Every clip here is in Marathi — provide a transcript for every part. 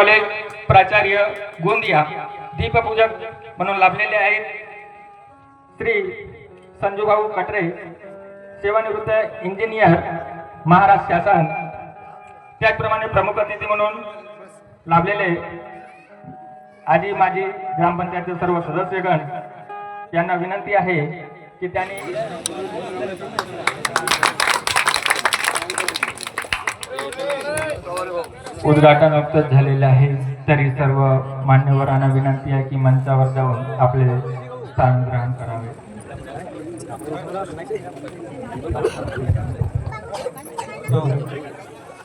कॉलेज प्राचार्य गोंदिया दीपपूजक म्हणून लाभलेले आहेत. श्री संजूभाऊ कटरे सेवानिवृत्त इंजिनियर महाराष्ट्र शासन. त्याचप्रमाणे प्रमुख अतिथी म्हणून लाभलेले आजी माजी ग्रामपंचायतचे सर्व सदस्यगण. यांना विनंती आहे की त्यांनी उद्घाटन नुकतंच झालेले आहे. तरी सर्व मान्यवरांना विनंती आहे की मंचावर जाऊन आपले स्थान ग्रहण करावे.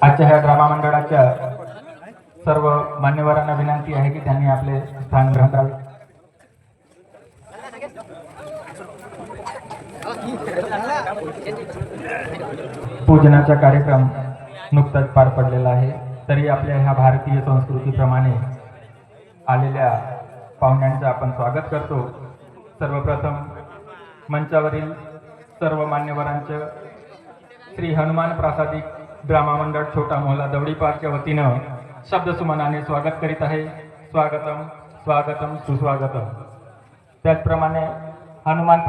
आजच्या ह्या ड्रामा मंडळाच्या सर्व मान्यवरांना विनंती आहे की त्यांनी आपले स्थान ग्रहण करावे. पूजनाचा कार्यक्रम नुकताच पार पडलेला आहे. तरी आपल्या ह्या भारतीय संस्कृतीप्रमाणे आलेल्या पाहुण्यांचं आपण स्वागत करतो. सर्वप्रथम मंचावरील सर्व मान्यवरांचं श्री हनुमान प्रासादिक ड्रामा मंडळ छोटा मोहला दवडी पार्कच्या वतीनं शब्दसुमनाने स्वागत करीत आहे. स्वागतम स्वागतम सुस्वागतम. त्याचप्रमाणे हनुमान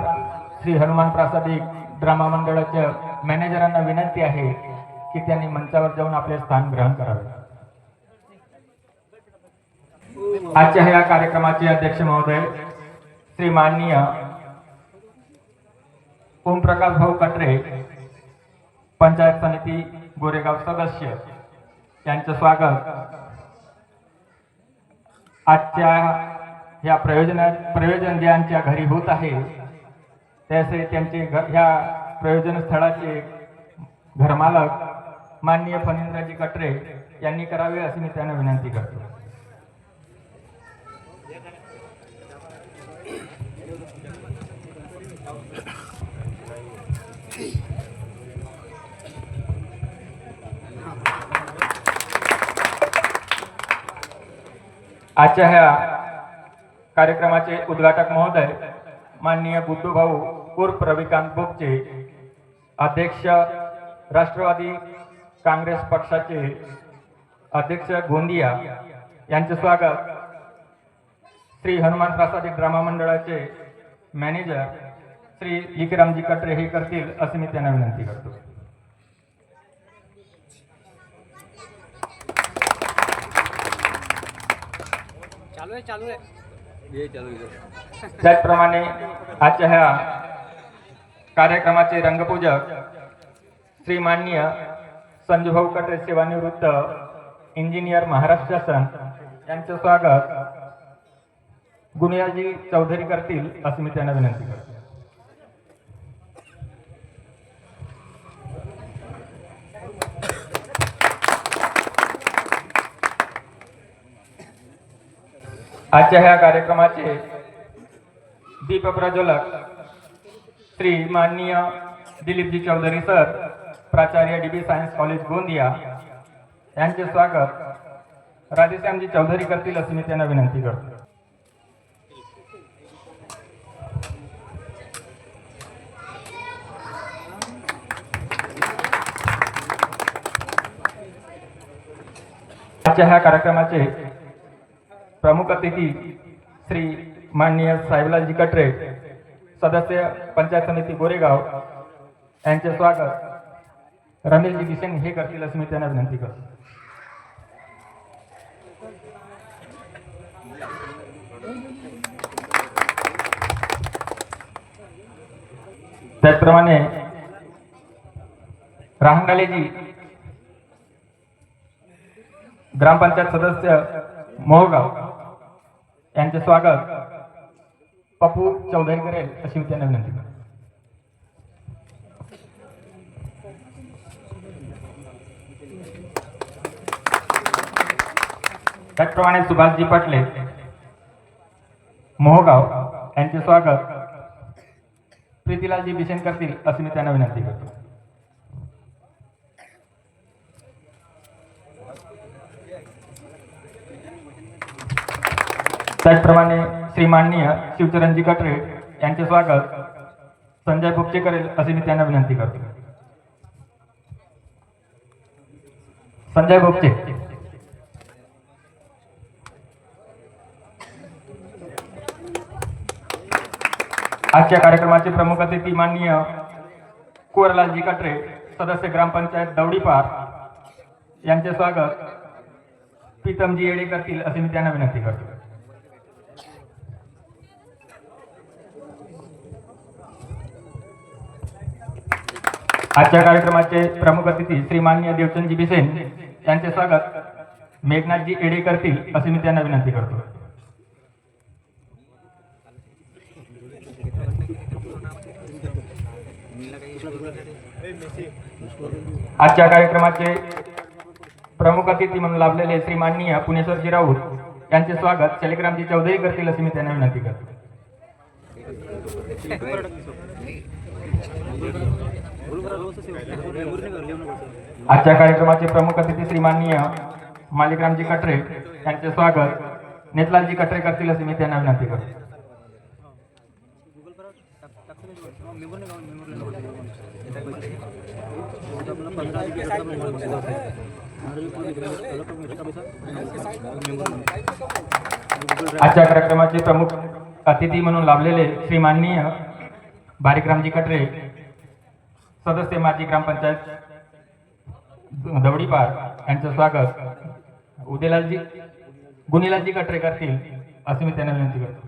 श्री हनुमान प्रासादिक ड्रामा मंडळाच्या मॅनेजरांना विनंती आहे. की त्यांनी मंचावर जाऊन आपले स्थान ग्रहण करावे. आजच्या ह्या कार्यक्रमाचे अध्यक्ष महोदय श्री माननीय ओमप्रकाश भाऊ कटरे पंचायत समिती गोरेगाव सदस्य यांचं स्वागत. आजच्या या प्रयोजन प्रयोजन ज्यांच्या घरी होत आहे त्याचे त्यांचे घ ह्या प्रयोजन स्थळाचे घरमालक माननीय फणींद्रजी कटरे यांनी करावे अशी मी त्यांना विनंती करतो. आजच्या ह्या कार्यक्रमाचे उद्घाटक महोदय माननीय बुद्धू भाऊ उर्फ रविकांत बोपचे अध्यक्ष राष्ट्रवादी काँग्रेस पक्षाचे अध्यक्ष गोंदिया यांचे स्वागत. श्री हनुमान प्रासादिक ड्रामा मंडळाचे मॅनेजर श्री विक्रमजी कटरे हे करतील असे मी त्यांना विनंती करतो. चालू आहे चालू आहे. ये चालू आहे. त्याचप्रमाणे आजच्या ह्या कार्यक्रमाचे रंगपूजक श्री माननीय संजूभाऊ कटरे सेवानिवृत्त इंजिनियर महाराष्ट्र शासन यांचं स्वागत. गुनियाजी चौधरी करतील असं मी त्यांना विनंती करतो. आजच्या ह्या कार्यक्रमाचे दीप प्रज्वलक श्री माननीय दिलीपजी चौधरी सर प्राचार्य D B science college Gondia यांचे स्वागत. राधेश्यामजी चौधरी करतील अशी मी त्यांना विनंती करतो. आजच्या ह्या कार्यक्रमाचे प्रमुख अतिथी श्री माननीय साहेबलालजी कटरे सदस्य पंचायत समिती गोरेगाव यांचे स्वागत. रमेशजी किशन हे करतील असं मी त्यांना विनंती करतो. त्याचप्रमाणे राहंगालेजी ग्रामपंचायत सदस्य मोहगाव यांचे स्वागत पप्पू चौधरी करेल अशी मी त्यांना विनंती करतो. त्याचप्रमाणे सुभाषजी पाटले मोहगाव यांचे स्वागत. प्रीतीलालजी बिसेन करतील असं मी त्यांना विनंती करतो. त्याचप्रमाणे श्री माननीय शिवचरणजी कटरे यांचे स्वागत. संजय भुपचे करेल असे मी त्यांना विनंती करतो. संजय भोपचे आजच्या कार्यक्रमाचे प्रमुख अतिथी माननीय कुवरलालजी कटरे सदस्य ग्रामपंचायत दौडीपार. यांचे स्वागत. प्रीतमजी येडे करतील असे मी त्यांना विनंती करतो. आजच्या कार्यक्रमाचे प्रमुख अतिथी श्री माननीय देवचंदजी बिसेन यांचे स्वागत. मेघनाथजी येडे करतील असे मी त्यांना विनंती करतो. आजच्या कार्यक्रमाचे प्रमुख अतिथी म्हणून लाभलेले श्री माननीय पुणेश्वरजी राऊत यांचे स्वागत शैलग्रामजी चौधरी करतील अशी मी त्यांना विनंती करतो. आजच्या कार्यक्रमाचे प्रमुख अतिथी श्री माननीय मालिकरामजी कटरे यांचे स्वागत नेतलालजी कटरे करतील अशी मी त्यांना विनंती करतो. आजच्या कार्यक्रमाचे प्रमुख अतिथी म्हणून लाभलेले श्री माननीय बारीकरामजी कटरे सदस्य माजी ग्रामपंचायत दवडीपार यांचं स्वागत. उदयलालजी गुनीलालजी कटरे करतील असे मी त्यांना विनंती करतो.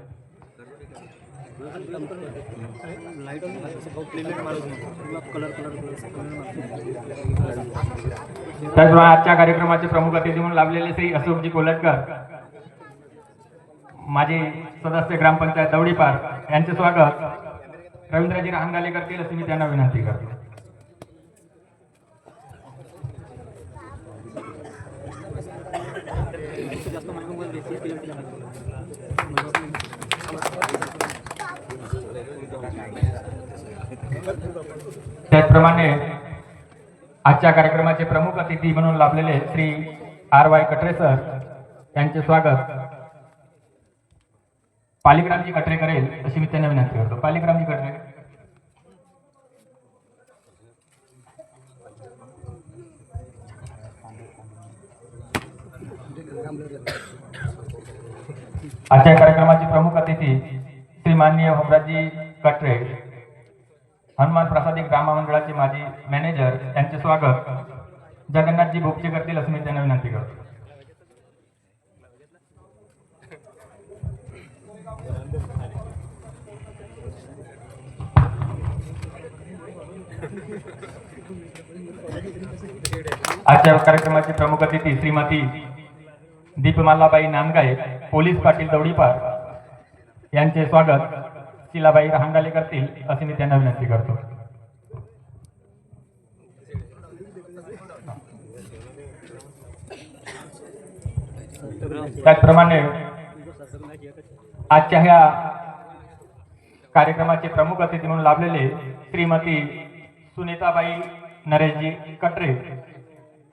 आजच्या कार्यक्रमाचे प्रमुख अतिथी म्हणून लाभलेले श्री अशोकजी कोलटकर माजी सदस्य ग्रामपंचायत दवडीपार यांचे स्वागत. रवींद्रजी रहांगाले करतील अशी मी त्यांना विनंती करतो त्याचप्रमाणे आजच्या कार्यक्रमाचे प्रमुख अतिथी म्हणून लाभलेले Shri R Y Katre sir यांचे स्वागत. पालिग्रामजी कटरे करेल अशी मी त्यांना विनंती करतो. पालिग्रामजी कटरे. आजच्या कार्यक्रमाचे प्रमुख अतिथी श्री माननीय होमराजी कटरे हनुमान प्रसादी ग्राम मंडळाचे माजी मॅनेजर यांचे स्वागत. जगन्नाथजी भोपचे करतील असं मी त्यांना विनंती करतो. आजच्या कार्यक्रमाचे प्रमुख अतिथी श्रीमती दीपमालाबाई नांदगाय पोलीस पाटील दौडीपार यांचे स्वागत. शिलाबाई रहांगाले करतील असे मी त्यांना विनंती करतो. त्याचप्रमाणे आजच्या ह्या कार्यक्रमाचे प्रमुख अतिथी म्हणून लाभलेले श्रीमती सुनीताबाई नरेशजी कटरे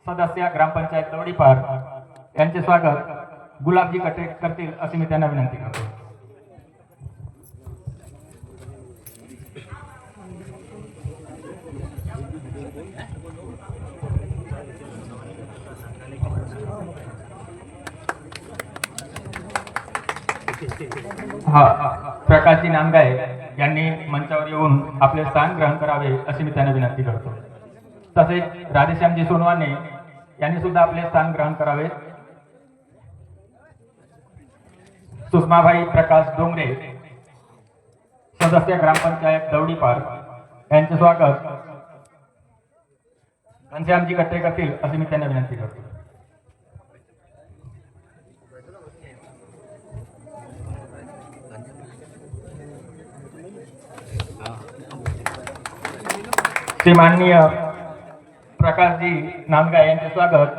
सदस्य ग्रामपंचायत दौडीपार यांचे स्वागत गुलाबजी कटरे करतील अशी मी त्यांना विनंती करतो. हा प्रकाशजी नामगाय यांनी मंचावर येऊन आपले स्थान ग्रहण करावे अशी मी त्यांना विनंती करतो. तसेच राधेश्यामजी सोनवाने यांनी सुद्धा आपले स्थान ग्रहण करावे. सुषमाबाई प्रकाश डोंगरे सदस्य ग्रामपंचायत दौडीपार यांचे स्वागत घनश्यामजी कट्टे करतील अशी मी त्यांना विनंती करतो. श्री माननीय प्रकाशजी नांदगा यांचे स्वागत.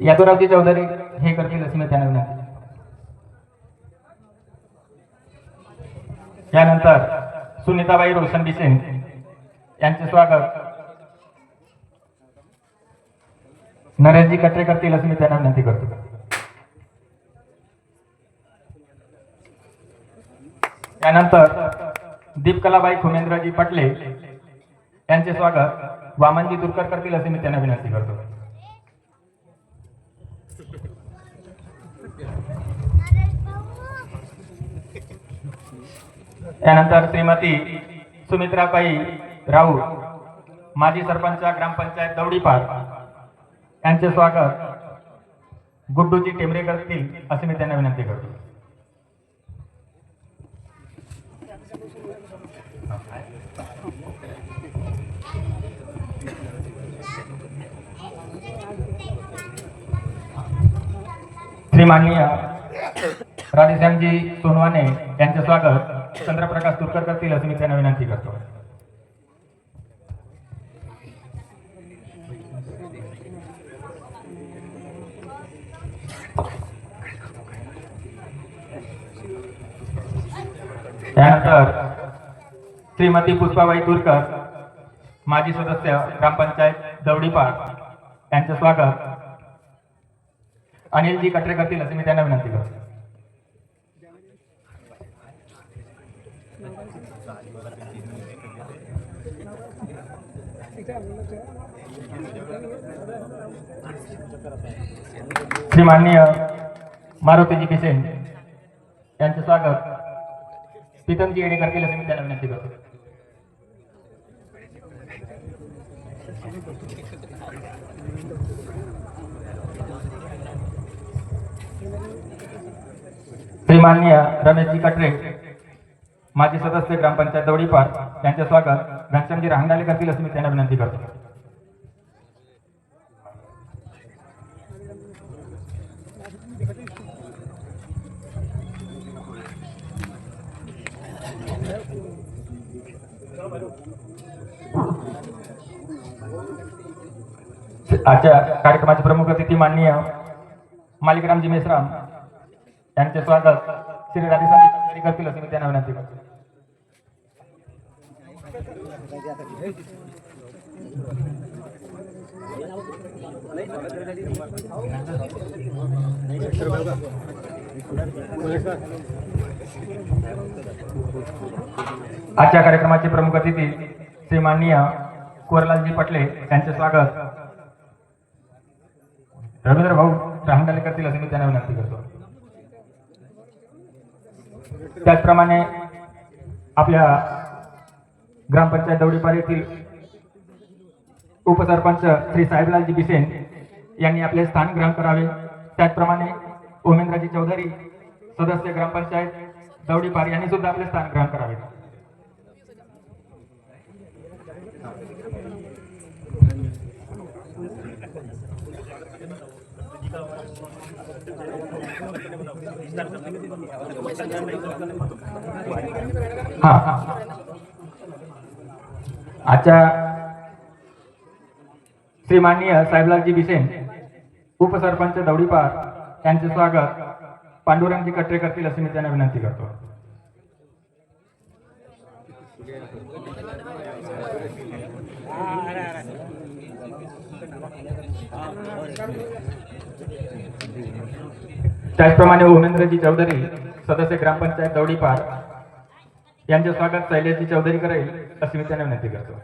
यादवरावजी चौधरी हे करतील असे मी त्यांना विनंती. त्यानंतर सुनीताबाई रोशन बिसेन यांचे स्वागत. नरेशजी कटरे करतील अशी मी त्यांना विनंती करतो. त्यानंतर दीपकलाबाई खुमेंद्रजी पटले यांचे स्वागत वामनजी दुरकर करतील असे मी त्यांना विनंती करतो. त्यानंतर श्रीमती सुमित्राबाई राऊत माजी सरपंच ग्रामपंचायत दौडीपार यांचे स्वागत गुड्डूजी टेमरे करतील असे मी त्यांना विनंती करतो. श्रीमाननीय राधेश्यामजी सोनवाने यांचे स्वागत चंद्रप्रकाश तुरकर करतील असं मी त्यांना विनंती करतो. त्यानंतर श्रीमती पुष्पाबाई तुरकर माजी सदस्य ग्रामपंचायत दौडीपार यांचे स्वागत अनिलजी कटरे करतील असे मी त्यांना विनंती करतो. श्रीमाननीय मारुतीजी किसेन यांचं स्वागत प्रीतमजी येणे करतील असे मी त्यांना विनंती करतो. श्रीमाननीय रमेशजी कटरे माजी सदस्य ग्रामपंचायत दवडीपार यांचे स्वागत घनश्यामजी राहंगाले करतील असं मी त्यांना विनंती करतो. आजच्या कार्यक्रमाचे प्रमुख अतिथी माननीय मालिकरामजी मेश्राम त्यांचे स्वागत श्री राधेश्यामजी करतील असं मी त्यांना विनंती करतो. आजच्या कार्यक्रमाचे प्रमुख अतिथी श्री माननीय कुवरलालजी पटले यांचे स्वागत. रवींद्र भाऊ राहंडाले करतील असं मी त्यांना विनंती करतो. त्याचप्रमाणे आपल्या ग्रामपंचायत दौडीपार येथील उपसरपंच श्री साहेबलालजी बिसेन यांनी आपले स्थान ग्रहण करावे. त्याचप्रमाणे ओमेंद्रजी चौधरी सदस्य ग्रामपंचायत दौडीपार यांनी सुद्धा आपले स्थान ग्रहण करावे. हा. आजच्या श्रीमाननीय साहेबलालजी बिसेन उपसरपंच दौडीपार यांचे स्वागत पांडुरंगजी कटरे करतील असे मी त्यांना विनंती करतो. त्याचप्रमाणे उमेंद्रजी चौधरी सदस्य ग्रामपंचायत दौडीपार यांचे स्वागत शैलेशजी चौधरी करेल अशी मी त्यांना विनंती करतो.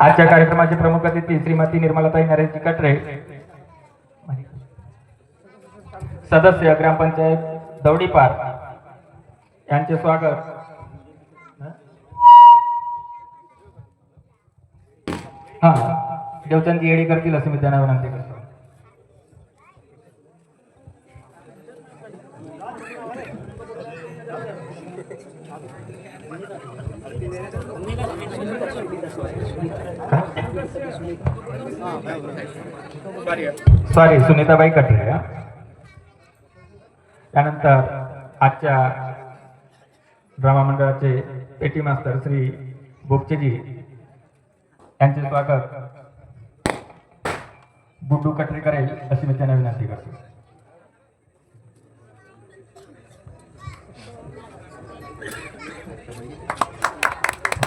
आजच्या कार्यक्रमाचे प्रमुख अतिथी श्रीमती निर्मलाताई नरेशजी कटरे सदस्य ग्रामपंचायत दौडीपार. यांचे स्वागत. हा देवचंदजी येडी करतील असं मी त्यांना विनंती करतो. सॉरी सुनीताबाई कटरे हा. त्यानंतर आजच्या ड्रामा मंडळाचे पेटी मास्तर श्री बोपचेजी यांचे स्वागत. बुड्डू कटरे करेल अशी मी त्यांना विनंती करतो.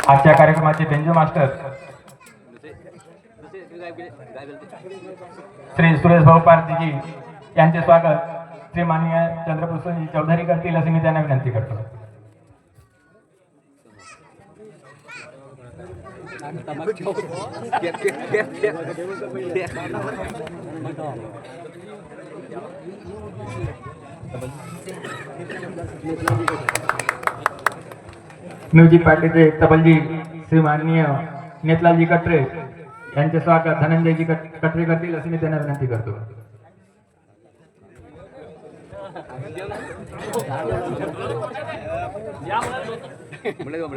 आजच्या कार्यक्रमाचे बेंजो मास्टर श्री सुरेश भाऊ पारतीजी यांचे स्वागत. श्री माननीय चंद्रभूषण चौधरी करतील असे मी त्यांना विनंती करतो. म्युझिक पार्टीचे तबलजी श्री माननीय नेतलालजी कटरे यांचे स्वागत धनंजयजी कटरे करतील अशी मी त्यांना विनंती करतो. ಬೆಳಗ್ಗೆ